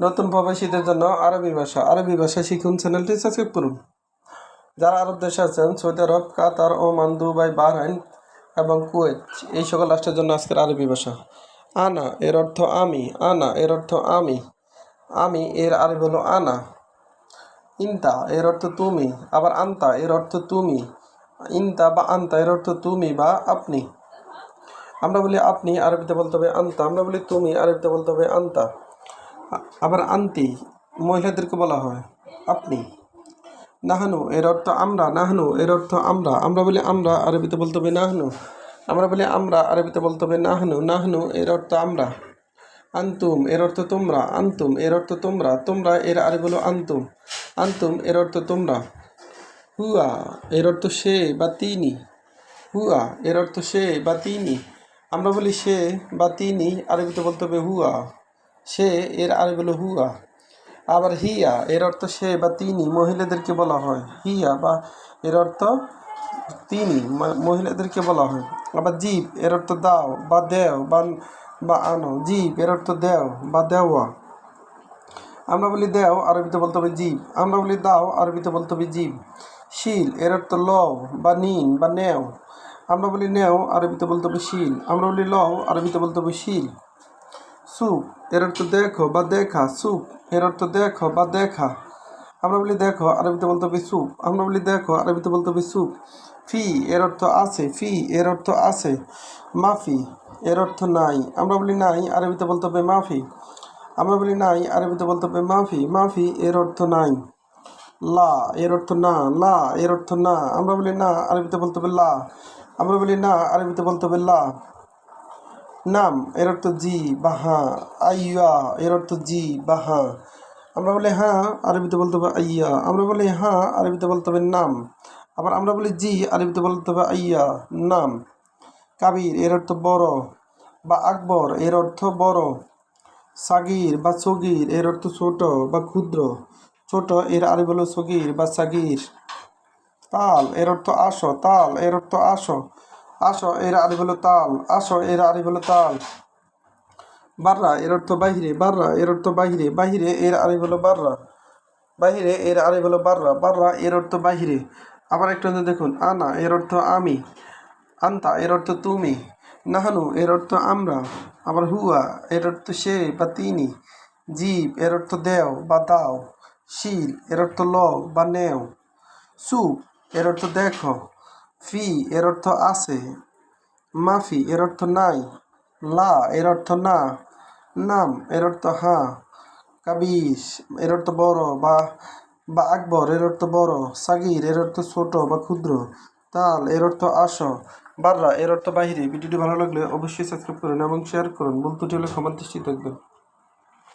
নতুন প্রবাসীদের জন্য আরবি ভাষা আরবি ভাষা শিখুন চ্যানেলটি সাবস্ক্রাইব করুন। যারা আরব দেশে আছেন, Saudi Arab, Qatar Oman Dubai Bahrain এবং কুয়েত, এই সকল রাষ্ট্রের জন্য আজকের আরবি ভাষা। আনা এর অর্থ আমি, আনা এর অর্থ আমি আমি এর আরবি হলো আনা। ইন্তা এর অর্থ তুমি, আবার আন্তা এর অর্থ তুমি, ইন্তা বা আন্তা এর অর্থ তুমি বা আপনি। আমরা বলি আপনি, আরবিতে বলতে হবে আন্তা, আমরা বলি তুমি, আরবিতে বলতে হবে আন্তা। আবার আন্তি মহিলাদেরকে বলা হয়। আপনি? নাহানু, এর অর্থ আমরা, নাহানু, এর অর্থ আমরা। আমরা বলি আমরা, আরবিতে বলতে হবে নাহানু। আমরা বলি আমরা, আরবিতে বলতে হবে নাহানু। নাহানু, এর অর্থ আমরা। আন্তুম, এর অর্থ তোমরা। আন্তুম, এর অর্থ তোমরা। তোমরা, এর আরবি হলো আন্তুম। আন্তুম, এর অর্থ তোমরা। হুয়া, এর অর্থ সে বা তিনি। হুয়া, এর অর্থ সে বা তিনি। আমরা বলি সে বা তিনি, আরবিতে বলতে হবে হুয়া। সে এর আরবি হলো হুয়া। আবার হিয়া, এর অর্থ সে বা তিনি, মহিলাদেরকে বলা হয়। হিয়া বা এর অর্থ তিনি মহিলাদেরকে বলা হয়। আবার জীব, এর অর্থ দাও বা দেও, বা বা আনো। জীব, এর অর্থ দেও বা দেওয়া। আমরা বলি দেও, আরবিতে বলতে হবে জীব। আমরা বলি দাও, আরবিতে বলতে হবে জীব। শিল, এর অর্থ লও বা নিন বা নেও। আমরা বলি নেও, আরবিতে বলতে হবে শিল। আমরা বলি লও, আরবিতে বলতে হবে শিল। সুপ। এর অর্থ দেখো বা দেখা, সুপ। এর অর্থ দেখো বা দেখা। আমরা বলি দেখো, আরবিতে বলতে হবে সুপ। আমরা বলি দেখো, আরবিতে বলতে হবে সুপ। ফি এর অর্থ আছে। ফি এর অর্থ আছে। মাফি এর অর্থ নাই। আমরা বলি নাই, আরবিতে বলতে হবে মাফি। আমরা বলি নাই, আরবিতে বলতে হবে মাফি। মাফি এর অর্থ নাই। লা এর অর্থ না। লা এর অর্থ না। আমরা বলি না, আরবিতে বলতে হবে লা। আমরা বলি না, আরবিতে বলতে হবে লা। নাম এর অর্থ জি, বা হ্যাঁ আইয়া এর অর্থ জি, বা হ্যাঁ আমরা বলি হ্যাঁ আরবিতে বলতে হবে আইয়া। আমরা বলি হ্যাঁ আরবিতে বলতে হবে নাম। আবার আমরা বলি জি, আরবিতে বলতে হবে আইয়া, নাম। কাবির এর অর্থ বড়। বা আকবর এর অর্থ বড়। সাগির, বা সগির এর অর্থ ছোট, বা ক্ষুদ্র। ছোট, এর আরবি হলো সগির বা সাগির। তাল এর অর্থ আসো, তাল এর অর্থ আসো। আসো এর আরবি হলো তাল আসো এর আরবি হলো তাল বাররা এর অর্থ বাহিরে বাররা এর অর্থ বাহিরে বাহিরে এর আরবি হলো বাররা বাহিরে এর আরবি হলো বাররা বাররা এর অর্থ বাহিরে আবার একটু দেখুন আনা এর অর্থ আমি আন্তা এর অর্থ তুমি নাহানু এর অর্থ আমরা আবার হুয়া এর অর্থ সে বা তিনি জীব এর অর্থ দেও বা দাও শিল এর অর্থ লও বা নেও সুপ এর অর্থ দেখো ফি এর অর্থ আছে। মাফি এর অর্থ নাই। লা এর অর্থ না। নাম এর অর্থ হ্যাঁ কাবিস এর অর্থ বড় বা বা আকবর এর অর্থ বড়। সাগির এর অর্থ ছোট বা ক্ষুদ্র। তাল এর অর্থ আসো। বাররা এর অর্থ বাহিরে। ভিডিওটি ভালো লাগলে অবশ্যই সাবস্ক্রাইব করুন এবং শেয়ার করুন। ভুল ত্রুটি হলে ক্ষমার দৃষ্টি দেখবেন।